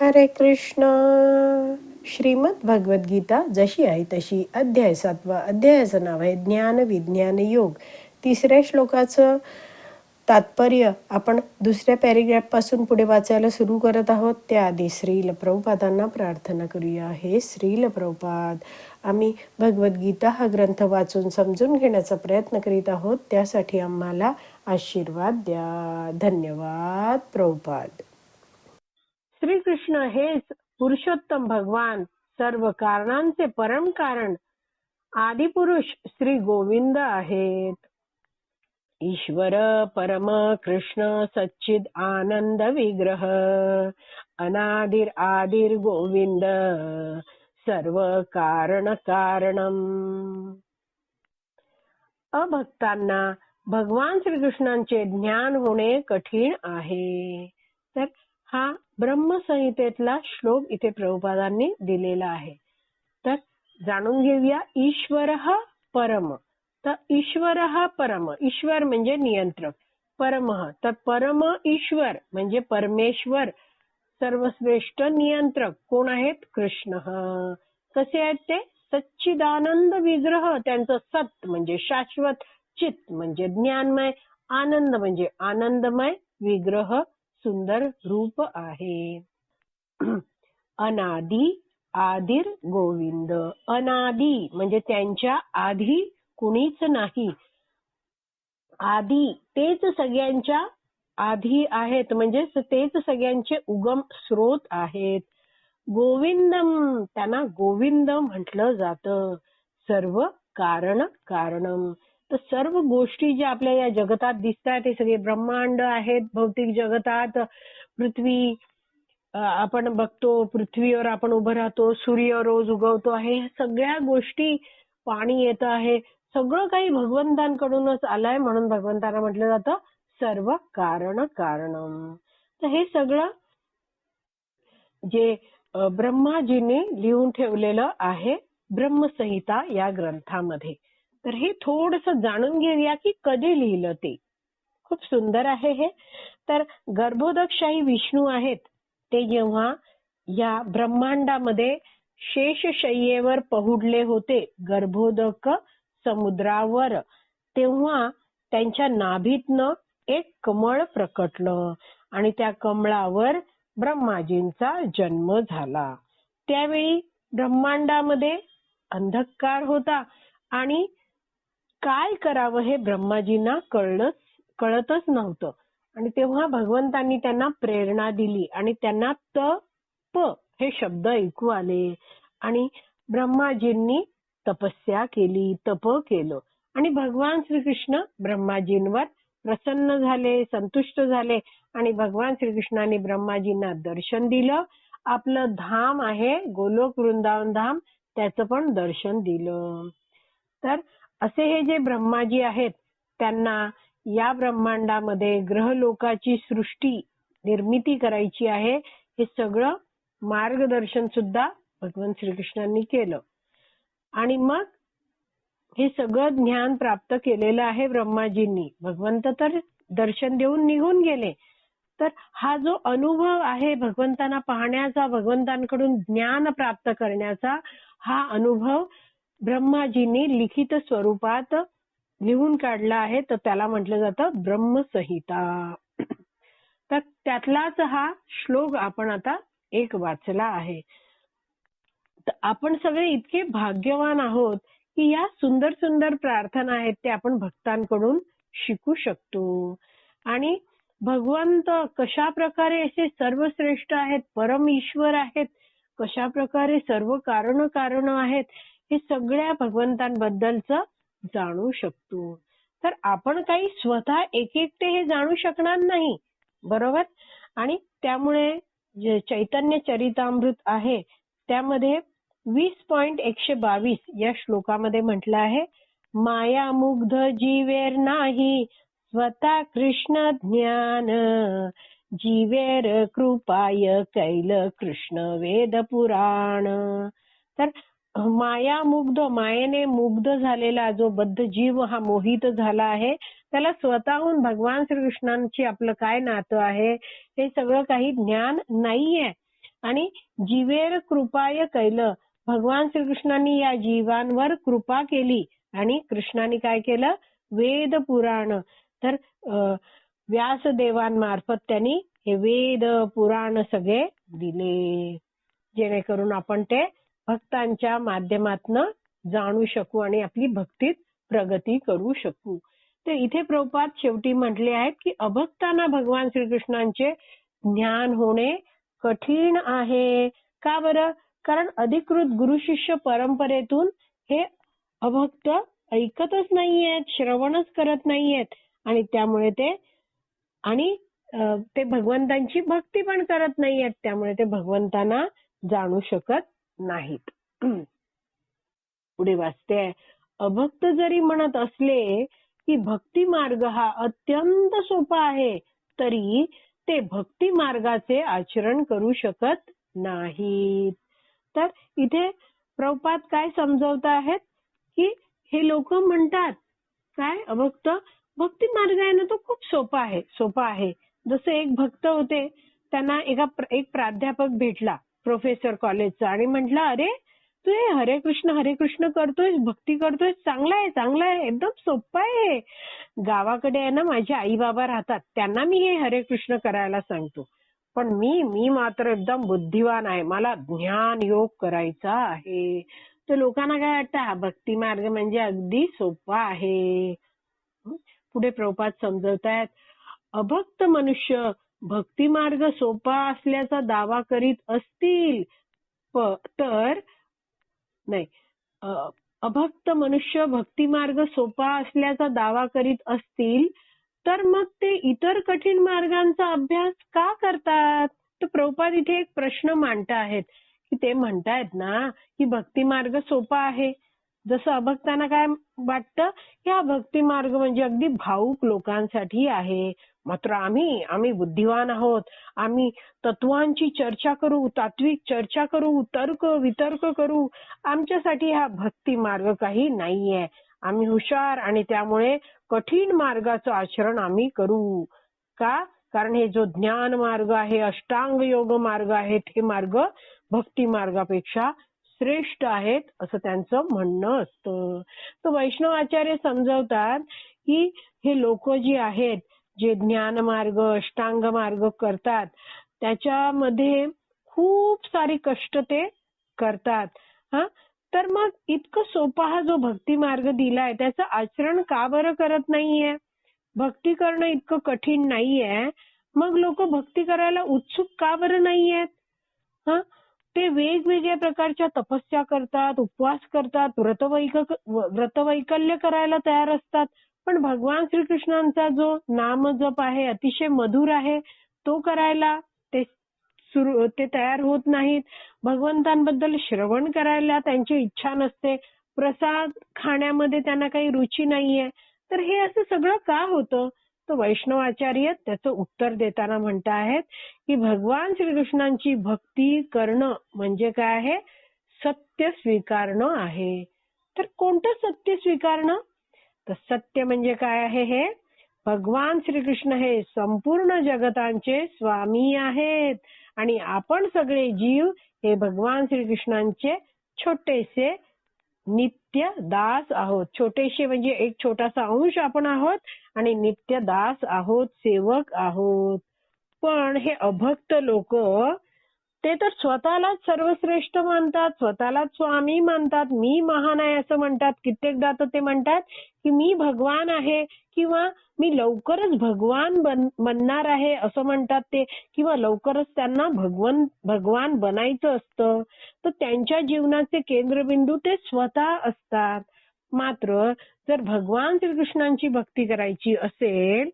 हरे कृष्ण. श्रीमद भगवद्गीता जशी आहे तशी अध्याय सातवा अध्यायाचं नाव आहे ज्ञान विज्ञान योग. तिसऱ्या श्लोकाचं तात्पर्य आपण दुसऱ्या पॅरेग्राफपासून पुढे वाचायला सुरू करत आहोत. त्याआधी श्रील प्रभुपादांना प्रार्थना करूया. हे श्रील प्रभुपाद आम्ही भगवद्गीता हा ग्रंथ वाचून समजून घेण्याचा प्रयत्न करीत आहोत. त्यासाठी आम्हाला आशीर्वाद द्या. धन्यवाद प्रभुपाद. श्रीकृष्ण हेच पुरुषोत्तम भगवान सर्व कारणांचे परम कारण आदिपुरुष श्री गोविंद आहेत. ईश्वर परम कृष्ण सच्चिद आनंद विग्रह अनादिर आदिर गोविंद सर्व कारण कारणम अभक्तांना भगवान श्रीकृष्णांचे ज्ञान होणे कठीण आहे. तर हा ब्रह्मसंहितेतला श्लोक इथे प्रभुपादांनी दिलेला आहे. तर जाणून घेऊया ईश्वर परम. तर ईश्वर परम ईश्वर म्हणजे नियंत्रक. परम तर परम ईश्वर म्हणजे परमेश्वर. सर्वश्रेष्ठ नियंत्रक कोण आहेत? कृष्ण. कसे आहेत ते? सच्चिदानंद विग्रह त्यांचं सत म्हणजे शाश्वत चित म्हणजे ज्ञानमय आनंद म्हणजे आनंदमय विग्रह. सुंदर रूप आहे. अनादी आदिर गोविंद. अनादी म्हणजे त्यांच्या आधी कुणीच नाही. आधी तेच सगळ्यांच्या आधी आहेत. म्हणजे तेच सगळ्यांचे उगम स्रोत आहेत. गोविंदम त्यांना गोविंद म्हटलं जात. सर्व कारण कारणम तर सर्व गोष्टी ज्या आपल्या या जगतात दिसतात ते सगळे ब्रह्मांड आहेत भौतिक जगतात. पृथ्वी आपण बघतो पृथ्वीवर आपण उभं राहतो सूर्य रोज उगवतो आहे. सगळ्या गोष्टी पाणी येत आहे. सगळं काही भगवंतांकडूनच आलंय म्हणून भगवंतांना म्हटलं जातं सर्व कारण कारणम तर हे सगळं जे ब्रह्माजीने लिहून ठेवलेलं आहे ब्रह्मसंहिता या ग्रंथामध्ये. तर हे थोडस जाणून घेऊया की कधी लिहिलं ते. खूप सुंदर आहे हे. तर गर्भोदकशाही विष्णू आहेत. ते जेव्हा या ब्रह्मांडामध्ये शेषशय्येवर पहुडले होते गर्भोदक समुद्रावर तेव्हा त्यांच्या नाभीतनं एक कमळ प्रकटलं आणि त्या कमळावर ब्रह्माजींचा जन्म झाला. त्यावेळी ब्रह्मांडामध्ये अंधकार होता आणि काय करावं हे ब्रह्माजींना कळलं कळतच नव्हतं. आणि तेव्हा भगवंतांनी त्यांना प्रेरणा दिली आणि त्यांना तप हे शब्द ऐकू आले. आणि ब्रह्माजींनी तपस्या केली तप केलं. आणि भगवान श्रीकृष्ण ब्रह्माजींवर प्रसन्न झाले संतुष्ट झाले. आणि भगवान श्रीकृष्णाने ब्रह्माजींना दर्शन दिलं. आपलं धाम आहे गोलोक वृंदावन धाम त्याचं पण दर्शन दिलं. तर असे हे जे ब्रह्माजी आहेत त्यांना या ब्रह्मांडामध्ये ग्रहलोकाची सृष्टी निर्मिती करायची आहे हे सगळं मार्गदर्शन सुद्धा भगवान श्रीकृष्णांनी केलं. आणि मग हे सगळं ज्ञान प्राप्त केलेलं आहे ब्रह्माजींनी. भगवंत तर दर्शन देऊन निघून गेले. तर हा जो अनुभव आहे भगवंतांना पाहण्याचा भगवंतांकडून ज्ञान प्राप्त करण्याचा हा अनुभव ब्रह्माजींनी लिखित स्वरूपात लिहून काढला आहे तर त्याला म्हटलं जातं ब्रह्मसंहिता. तर त्यातलाच हा श्लोक आपण आता एक वाचला आहे. तर आपण सगळे इतके भाग्यवान आहोत की या सुंदर सुंदर प्रार्थना आहेत ते आपण भक्तांकडून शिकू शकतो. आणि भगवंत कशा प्रकारे असे सर्वश्रेष्ठ आहेत परम ईश्वर आहेत कशा प्रकारे सर्व कारण कारण आहेत हे सगळ्या भगवंतांबद्दलचं जाणू शकतो. तर आपण काही स्वतः एक एकटे हे जाणू शकणार नाही बरोबर? आणि त्यामुळे जे चैतन्य चरितामृत आहे त्यामध्ये वीस पॉइंट एकशे बावीस या श्लोकामध्ये म्हटलं आहे माया मुग्ध जीवेर नाही स्वतः कृष्ण ज्ञान जीवेर कृपाय कैल कृष्ण वेद पुराण. तर माया मुग्ध मायेने मुग्ध झालेला जो बद्ध जीव हा मोहित झाला आहे त्याला स्वतःहून भगवान श्रीकृष्णांची आपलं काय नातं आहे हे सगळं काही ज्ञान नाहीये. आणि जीवेर कृपाय कैलं भगवान श्रीकृष्णांनी या जीवांवर कृपा केली आणि कृष्णाने काय केलं? वेद पुराण. तर व्यासदेवांमार्फत त्यांनी हे वेद पुराण सगळे दिले. जेणेकरून आपण ते भक्तांच्या माध्यमातनं जाणू शकू आणि आपली भक्तीत प्रगती करू शकू. तर इथे प्रभुपाद शेवटी म्हटले आहेत की अभक्तांना भगवान श्रीकृष्णांचे ज्ञान होणे कठीण आहे. का बरं? कारण अधिकृत गुरु शिष्य परंपरेतून हे अभक्त ऐकतच नाहीयेत श्रवणच करत नाहीयेत आणि त्यामुळे ते आणि ते भगवंतांची भक्ती पण करत नाहीयेत त्यामुळे ते भगवंतांना जाणू शकत नाहीत. पुढे वाचते. अभक्त जरी म्हणत असले की भक्ती मार्ग हा अत्यंत सोपा आहे तरी ते भक्ती मार्गाचे आचरण करू शकत नाहीत. तर इथे प्रपात काय समजवत आहेत? की हे लोक म्हणतात काय अभक्त? भक्ती मार्ग आहे ना तो खूप सोपा आहे सोपा आहे. जसे एक भक्त होते त्यांना एका एक प्राध्यापक भेटला. प्रोफेसर कॉलेजचा. आणि म्हटला अरे तू हे हरे कृष्ण हरे कृष्ण करतोय भक्ती करतोय चांगला आहे चांगला आहे एकदम सोपं आहे. गावाकडे आहे ना माझे आई बाबा राहतात त्यांना मी हे हरे कृष्ण करायला सांगतो. पण मी मी मात्र एकदम बुद्धिवान आहे. मला ज्ञान योग करायचा आहे. तर लोकांना काय वाटतं हा भक्ती मार्ग म्हणजे अगदी सोपा आहे. पुढे प्रभुपाद समजवतायत अभक्त मनुष्य भक्ती मार्ग सोपा असल्याचा दावा करीत असतील तर नाही. अभक्त मनुष्य भक्ती मार्ग सोपा असल्याचा दावा करीत असतील तर मग ते इतर कठीण मार्गांचा अभ्यास का करतात? तर प्रभुपाद इथे एक प्रश्न मांडता आहेत की ते म्हणतायत ना की भक्ती मार्ग सोपा आहे. जसं अभक्तांना काय वाटतं? की हा भक्ती मार्ग म्हणजे अगदी भाऊक लोकांसाठी आहे. मात्र आम्ही आम्ही बुद्धिवान आहोत. आम्ही तत्वांची चर्चा करू तात्विक चर्चा करू तर्क वितर्क करू. आमच्यासाठी हा भक्ती मार्ग काही नाहीये. आम्ही हुशार आणि त्यामुळे कठीण मार्गाचं आचरण आम्ही करू. का? कारण हे जो ज्ञान मार्ग आहे अष्टांग योग मार्ग आहेत हे मार्ग भक्ती मार्गापेक्षा श्रेष्ठ आहेत असं त्यांचं म्हणणं असतं. तर वैष्णव आचार्य समजवतात की हे लोक जी आहेत जे ज्ञान मार्ग अष्टांग मार्ग करतात त्याच्यामध्ये खूप सारी कष्ट ते करतात. हा? तर मग इतकं सोपा हा जो भक्ती मार्ग दिलाय त्याचं आचरण का बरं करत नाहीये? भक्ती करणं इतकं कठीण नाहीये. मग लोक भक्ती करायला उत्सुक का बरं नाहीयेत? हा? ते वेगवेगळ्या प्रकारच्या तपस्या करतात उपवास करतात व्रतवैक व्रतवैकल्य करायला तयार असतात. पण भगवान श्रीकृष्णांचा जो नाम जप आहे अतिशय मधुर आहे तो करायला ते सुरू ते तयार होत नाहीत. भगवंतांबद्दल श्रवण करायला त्यांची इच्छा नसते. प्रसाद खाण्यामध्ये त्यांना काही रुची नाहीये. तर हे असं सगळं का होतं? तर वैष्णवाचार्य त्याचं उत्तर देताना म्हणत आहेत की भगवान श्रीकृष्णांची भक्ती करणं म्हणजे काय आहे? सत्य स्वीकारणं आहे. तर कोणतं सत्य स्वीकारणं? तर सत्य म्हणजे काय आहे हे? भगवान श्रीकृष्ण हे संपूर्ण जगतांचे स्वामी आहेत आणि आपण सगळे जीव हे भगवान श्रीकृष्णांचे छोटेसे नित्य नित्य दास आहोत. छोटेसे म्हणजे एक छोटासा अंश आपण आहोत आणि नित्य दास आहोत सेवक आहोत. पण हे अभक्त लोक ते तर स्वतःलाच सर्वश्रेष्ठ मानतात स्वतःलाच स्वामी मानतात मी महान आहे असं म्हणतात. कित्येकदा तर ते म्हणतात की मी भगवान आहे किंवा मी लवकरच भगवान बनणार आहे असं म्हणतात ते. किंवा लवकरच त्यांना भगवन भगवान बनायचं असतं. तर त्यांच्या जीवनाचे केंद्रबिंदू ते स्वतः असतात. मात्र जर भगवान श्रीकृष्णांची भक्ती करायची असेल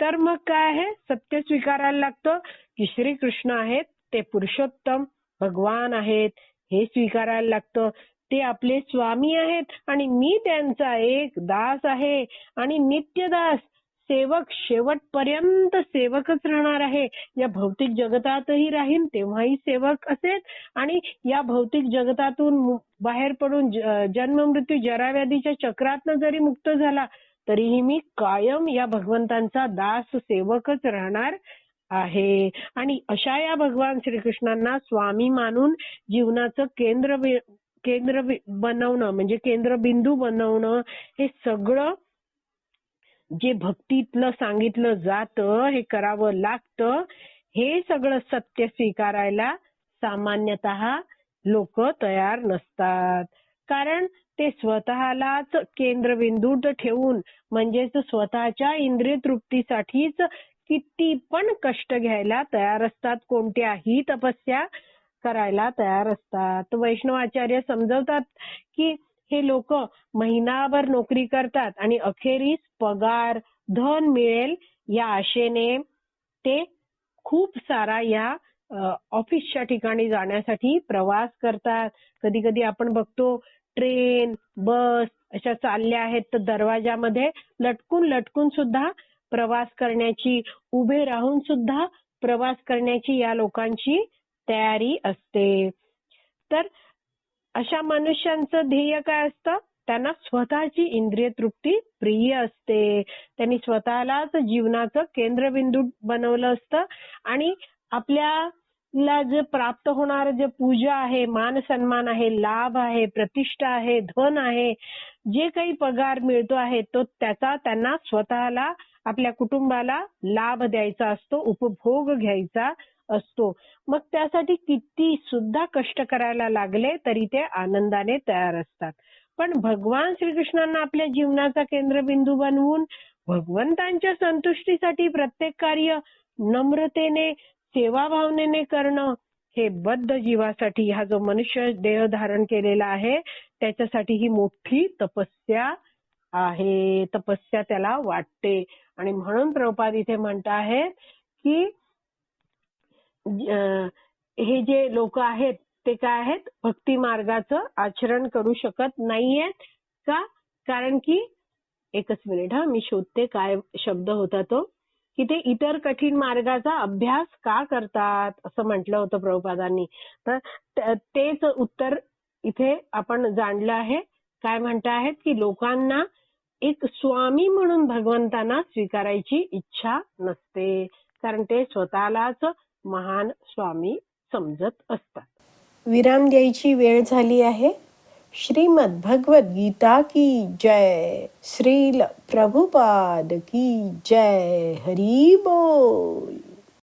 तर मग काय आहे? सत्य स्वीकारायला लागतं की श्रीकृष्ण आहेत ते पुरुषोत्तम भगवान आहेत. हे स्वीकारायला लागतं. ते आपले स्वामी आहेत आणि मी त्यांचा एक दास आहे. आणि नित्यदास सेवक शेवटपर्यंत सेवकच राहणार आहे. या भौतिक जगतातही राहीन तेव्हाही सेवक असेल. आणि या भौतिक जगतातून बाहेर पडून जन्म मृत्यू जराव्याधीच्या चक्रातनं जरी मुक्त झाला तरीही मी कायम या भगवंतांचा दास सेवकच राहणार आहे. आणि अशा या भगवान श्रीकृष्णांना स्वामी मानून जीवनाचं केंद्र केंद्र बनवणं म्हणजे केंद्रबिंदू बनवणं हे सगळं जे भक्तीतलं सांगितलं जातं हे करावं लागतं हे सगळं सत्य स्वीकारायला सामान्यतः लोक तयार नसतात. कारण ते स्वतःलाच केंद्रबिंदू ठेवून म्हणजेच स्वतःच्या इंद्रिय तृप्तीसाठीच किती पण कष्ट घ्यायला तयार असतात. कोणत्याही तपस्या करायला तयार असतात. वैष्णवाचार्य समजवतात की हे लोक महिनाभर नोकरी करतात आणि अखेरीस पगार धन मिळेल या आशेने ते खूप सारा या ऑफिसच्या ठिकाणी जाण्यासाठी प्रवास करतात. कधी कधी आपण बघतो ट्रेन बस अशा चालल्या आहेत तर दरवाजामध्ये लटकून लटकून सुद्धा प्रवास करण्याची उभे राहून सुद्धा प्रवास करण्याची या लोकांची तयारी असते. तर अशा मनुष्यांचं ध्येय काय असतं? त्यांना स्वतःची इंद्रिय तृप्ती प्रिय असते. त्यांनी स्वतःलाच जीवनाचं केंद्रबिंदू बनवलं असतं. आणि आपल्याला जे प्राप्त होणार जे पूजा आहे मान सन्मान आहे लाभ आहे प्रतिष्ठा आहे धन आहे जे काही पगार मिळतो आहे तो त्याचा त्यांना स्वतःला आपल्या कुटुंबाला लाभ द्यायचा असतो उपभोग घ्यायचा असतो. मग त्यासाठी किती सुद्धा कष्ट करायला लागले तरी ते आनंदाने तयार असतात. पण भगवान श्रीकृष्णांना आपल्या जीवनाचा केंद्रबिंदू बनवून भगवंतांच्या संतुष्टीसाठी प्रत्येक कार्य नम्रतेने सेवाभावनेने करणं हे बद्ध जीवासाठी हा जो मनुष्य देह धारण केलेला आहे त्याच्यासाठी ही मोठी तपस्या आहे. तपस्या त्याला वाटते. आणि म्हणून प्रभुपाद इथे म्हणत आहेत की हे जे लोक आहेत ते काय आहेत? भक्ती मार्गाचं आचरण करू शकत नाहीयेत का? कारण की एकच मिनिट हा मी शोधते काय शब्द होता तो की ते इतर कठीण मार्गाचा अभ्यास का करतात? असं म्हटलं होतं प्रभुपादांनी तर तेच उत्तर इथे आपण जाणलं आहे. काय म्हणत आहेत? की लोकांना एक स्वामी म्हणून भगवंतांना स्वीकारायची इच्छा नसते. कारण ते स्वतःलाच महान स्वामी समजत असतात. विराम द्यायची वेळ झाली आहे. श्रीमद भगवत गीता की जय. श्रील प्रभुपाद की जय. हरी बोल.